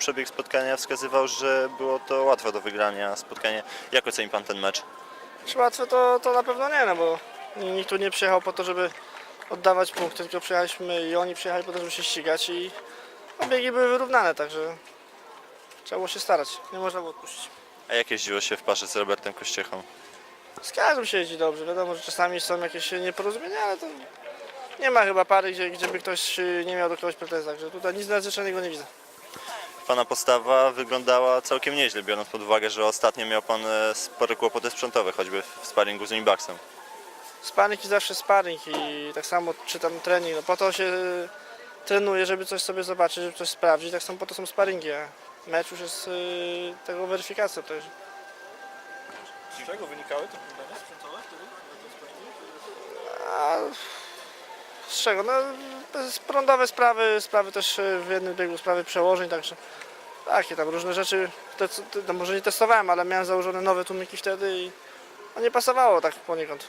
Przebieg spotkania wskazywał, że było to łatwe do wygrania spotkanie. Jak oceni pan ten mecz? Czy łatwe to, to na pewno nie, no bo nikt tu nie przyjechał po to, żeby oddawać punkty, tylko przyjechaliśmy i oni przyjechali po to, żeby się ścigać i no, biegi były wyrównane, także trzeba było się starać, nie można było odpuścić. A jak jeździło się w parze z Robertem Kościechą? Z każdym się jeździ dobrze, wiadomo, że czasami są jakieś nieporozumienia, ale to nie ma chyba pary, gdzie, gdzie by ktoś y, nie miał do kogoś pretensji, także tutaj nic nadzwyczajnego nie widzę. Pana postawa wyglądała całkiem nieźle, biorąc pod uwagę, że ostatnio miał pan e, spore kłopoty sprzętowe, choćby w sparingu z Unibaxem. Sparring i zawsze sparring i tak samo czytam trening, no po to się trenuje, żeby coś sobie zobaczyć, żeby coś sprawdzić, tak samo po to są sparingi, a mecz już jest y, tego weryfikacją. Także. Z czego wynikały te problemy sprzętowe wtedy? Czego? No, prądowe sprawy, sprawy też y, w jednym biegu, sprawy przełożeń, także takie tam różne rzeczy, te, te, no może nie testowałem, ale miałem założone nowe tłumiki wtedy i no, nie pasowało tak poniekąd.